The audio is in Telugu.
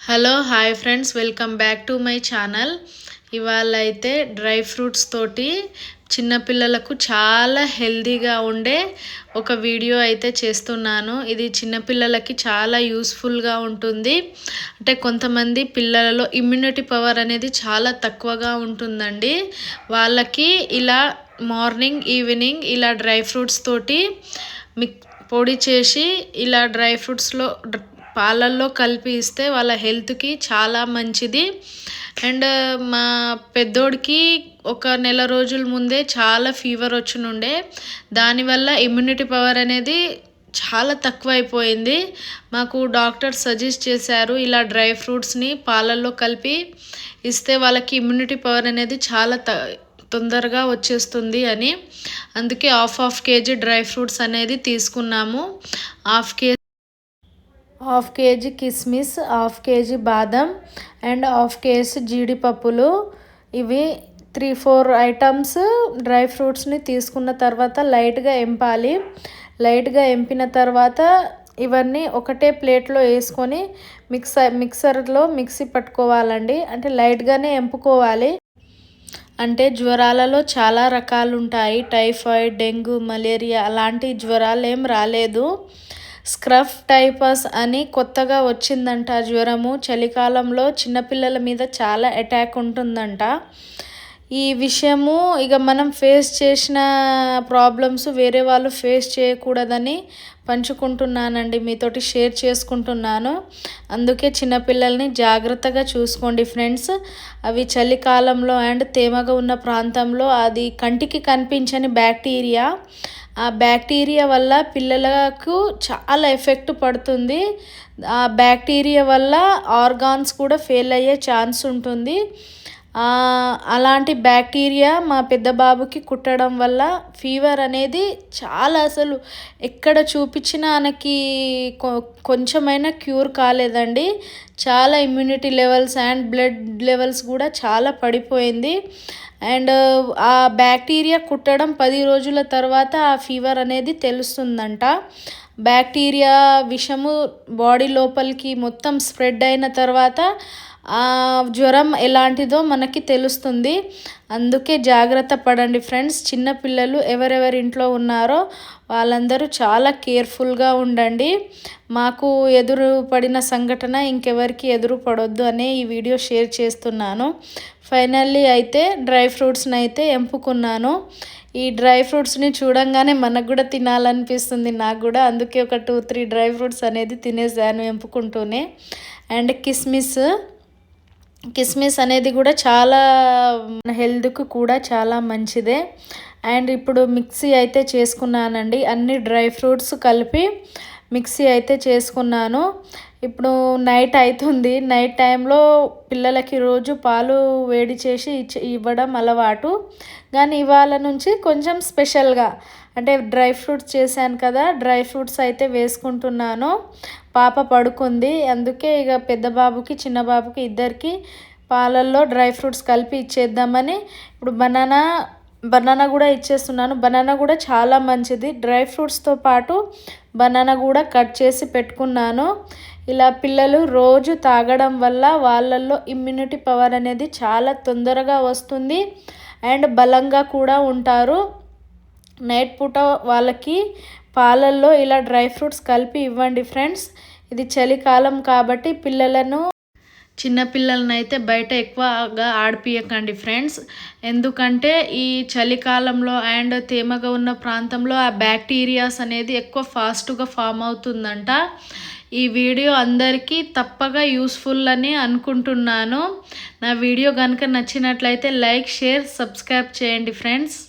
Hello hi friends welcome back to my channel. ఇవాళ అయితే డ్రై ఫ్రూట్స్ తోటి చిన్నపిల్లలకు చాలా హెల్దీగా ఉండే ఒక వీడియో అయితే చేస్తున్నాను. ఇది చిన్నపిల్లలకి చాలా యూస్ఫుల్గా ఉంటుంది. అంటే కొంతమంది పిల్లలలో ఇమ్యూనిటీ పవర్ అనేది చాలా తక్కువగా ఉంటుందండి. వాళ్ళకి ఇలా మార్నింగ్ ఈవినింగ్ ఇలా డ్రై ఫ్రూట్స్ తోటి మిక్ పొడి చేసి ఇలా డ్రై ఫ్రూట్స్లో పాలల్లో కలిపి ఇస్తే వాళ్ళ హెల్త్కి చాలా మంచిది. అండ్ మా పెద్దోడికి ఒక నెల రోజుల ముందే చాలా ఫీవర్ వచ్చినుండే. దానివల్ల ఇమ్యూనిటీ పవర్ అనేది చాలా తక్కువైపోయింది. మాకు డాక్టర్ సజెస్ట్ చేశారు ఇలా డ్రై ఫ్రూట్స్ని పాలల్లో కలిపి ఇస్తే వాళ్ళకి ఇమ్యూనిటీ పవర్ అనేది చాలా త తొందరగా వచ్చేస్తుంది అని. అందుకే half half K G dry fruits అనేది తీసుకున్నాము. Half K G half K G కిస్మిస్ హాఫ్ కేజీ బాదం అండ్ హాఫ్ కేజీ జీడిపప్పులు. ఇవి త్రీ ఫోర్ ఐటమ్స్. డ్రై ఫ్రూట్స్ని తీసుకున్న తర్వాత లైట్గా ఎంపాలి. లైట్గా ఎంపిన తర్వాత ఇవన్నీ ఒకటే ప్లేట్లో వేసుకొని మిక్సర్ మిక్సర్లో మిక్సీ పట్టుకోవాలండి. అంటే లైట్గానే ఎంపుకోవాలి. అంటే జ్వరాలలో చాలా రకాలు ఉంటాయి టైఫాయిడ్ డెంగ్యూ మలేరియా అలాంటి జ్వరాలు ఏం రాలేదు. స్క్రఫ్ టైపస్ అని కొత్తగా వచ్చిందంట జ్వరము. చలికాలంలో చిన్నపిల్లల మీద చాలా అటాక్ ఉంటుందంట. ఈ విషయము ఇక మనం ఫేస్ చేసిన ప్రాబ్లమ్స్ వేరే వాళ్ళు ఫేస్ చేయకూడదని పంచుకుంటున్నానండి. మీతోటి షేర్ చేసుకుంటున్నాను. అందుకే చిన్నపిల్లల్ని జాగ్రత్తగా చూసుకోండి ఫ్రెండ్స్ అవి చలికాలంలో అండ్ తేమగా ఉన్న ప్రాంతంలో అది కంటికి కనిపించని బ్యాక్టీరియా ఆ బ్యాక్టీరియా వల్ల పిల్లలకు చాలా ఎఫెక్ట్ పడుతుంది. ఆ బ్యాక్టీరియా వల్ల ఆర్గాన్స్ కూడా ఫెయిల్ అయ్యే ఛాన్స్ ఉంటుంది. అలాంటి బ్యాక్టీరియా మా పెద్ద బాబుకి కుట్టడం వల్ల ఫీవర్ అనేది చాలా అసలు ఎక్కడ చూపించినా ఆయనకి కొంచెమైనా క్యూర్ కాలేదండి. చాలా immunity levels and blood levels కూడా చాలా పడిపోయింది. అండ్ ఆ బ్యాక్టీరియా కుట్టడం పది రోజుల తర్వాత ఆ ఫీవర్ అనేది తెలుస్తుందంట. బ్యాక్టీరియా విషము బాడీ లోపలికి మొత్తం స్ప్రెడ్ అయిన తర్వాత జ్వరం ఎలాంటిదో మనకి తెలుస్తుంది. అందుకే జాగ్రత్త పడండి ఫ్రెండ్స్. చిన్నపిల్లలు ఎవరెవరి ఇంట్లో ఉన్నారో వాళ్ళందరూ చాలా కేర్ఫుల్గా ఉండండి. మాకు ఎదురు పడిన సంఘటన ఇంకెవరికి ఎదురు పడొద్దు అనే ఈ వీడియో షేర్ చేస్తున్నాను. ఫైనల్లీ అయితే డ్రై ఫ్రూట్స్ని అయితే ఎంపుకున్నాను. ఈ డ్రై ఫ్రూట్స్ని చూడంగానే మనకు కూడా తినాలనిపిస్తుంది నాకు కూడా. అందుకే ఒక టూ త్రీ డ్రై ఫ్రూట్స్ అనేది తినేసాను ఎంపుకుంటూనే. అండ్ కిస్మిస్ కిస్మిస్ అనేది కూడా చాలా హెల్త్కు కూడా చాలా మంచిదే. అండ్ ఇప్పుడు మిక్సీ అయితే చేసుకున్నానండి. అన్ని డ్రై ఫ్రూట్స్ కలిపి మిక్సీ అయితే చేసుకున్నాను. ఇప్పుడు నైట్ అవుతుంది నైట్ టైంలో పిల్లలకి రోజు పాలు వేడి చేసి ఇచ్చి ఇవ్వడం అలవాటు. కానీ ఇవాళ నుంచి కొంచెం స్పెషల్గా అంటే డ్రై ఫ్రూట్స్ చేశాను కదా డ్రై ఫ్రూట్స్ అయితే వేసుకుంటున్నాను. పాప పడుకుంది. అందుకే ఇక పెద్ద బాబుకి చిన్న బాబుకి ఇద్దరికి పాలల్లో డ్రై ఫ్రూట్స్ కలిపి ఇచ్చేద్దామని ఇప్పుడు బనానా బనానా కూడా ఇచ్చేస్తున్నాను. బనానా కూడా చాలా మంచిది. డ్రై ఫ్రూట్స్తో పాటు బనానా కూడా కట్ చేసి పెట్టుకున్నాను. ఇలా పిల్లలు రోజు తాగడం వల్ల వాళ్ళల్లో ఇమ్యూనిటీ పవర్ అనేది చాలా తొందరగా వస్తుంది. అండ్ బలంగా కూడా ఉంటారు. నైట్ పూట వాళ్ళకి పాలల్లో ఇలా డ్రై ఫ్రూట్స్ కలిపి ఇవ్వండి ఫ్రెండ్స్. ఇది చలికాలం కాబట్టి పిల్లలను చిన్నపిల్లలనైతే అయితే బయట ఎక్కువగా ఆడిపియకండి ఫ్రెండ్స్. ఎందుకంటే ఈ చలికాలంలో అండ్ తేమగా ఉన్న ప్రాంతంలో ఆ బ్యాక్టీరియాస్ అనేది ఎక్కువ ఫాస్ట్గా ఫామ్ అవుతుందంట. ఈ వీడియో అందరికీ తప్పగా యూస్ఫుల్ అని అనుకుంటున్నాను. నా వీడియో కనుక నచ్చినట్లయితే లైక్ షేర్ సబ్స్క్రైబ్ చేయండి ఫ్రెండ్స్.